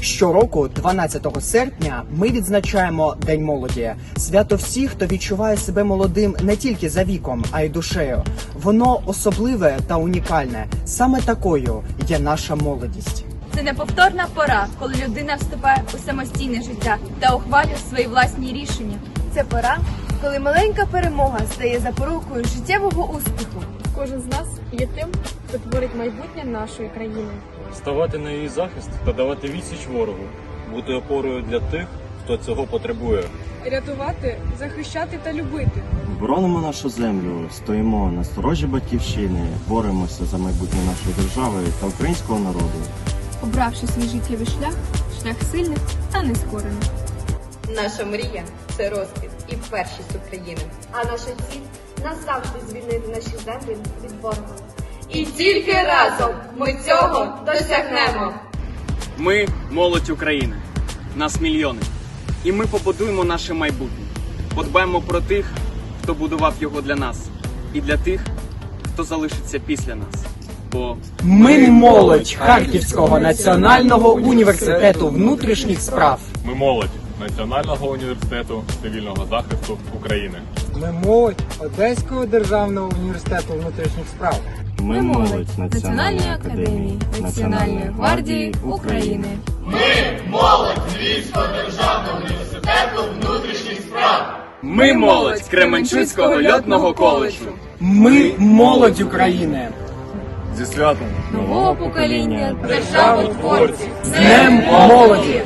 Щороку, 12 серпня, ми відзначаємо День молоді. Свято всіх, хто відчуває себе молодим не тільки за віком, а й душею. Воно особливе та унікальне. Саме такою є наша молодість. Це неповторна пора, коли людина вступає у самостійне життя та ухвалює свої власні рішення. Це пора, коли маленька перемога стає запорукою життєвого успіху. Кожен з нас є тим, хто творить майбутнє нашої країни. ставати на її захист та давати відсіч ворогу, бути опорою для тих, хто цього потребує. Рятувати, захищати та любити. Боронимо нашу землю, стоїмо на сторожі батьківщини, боремося за майбутнє нашої держави та українського народу. Обравши свій життєвий шлях, шлях сильних та нескорених. Наша мрія це розквіт і першість України. А наша ціль назавжди звільнити наші землі від ворога. І тільки разом ми цього досягнемо. Ми молодь України. Нас мільйони. І ми побудуємо наше майбутнє. Подбаємо про тих, хто будував його для нас, і для тих, хто залишиться після нас. Бо Ми молодь Харківського національного університету внутрішніх справ. Ми молодь Національного університету цивільного захисту України. Ми молодь Одеського державного університету внутрішніх справ. Ми молодь Національної академії Національної гвардії України. ми молодь Львівського державного університету внутрішніх справ. Ми молодь Кременчуцького льотного коледжу. Ми молодь України. Зі святом! Нового покоління З Днем молоді!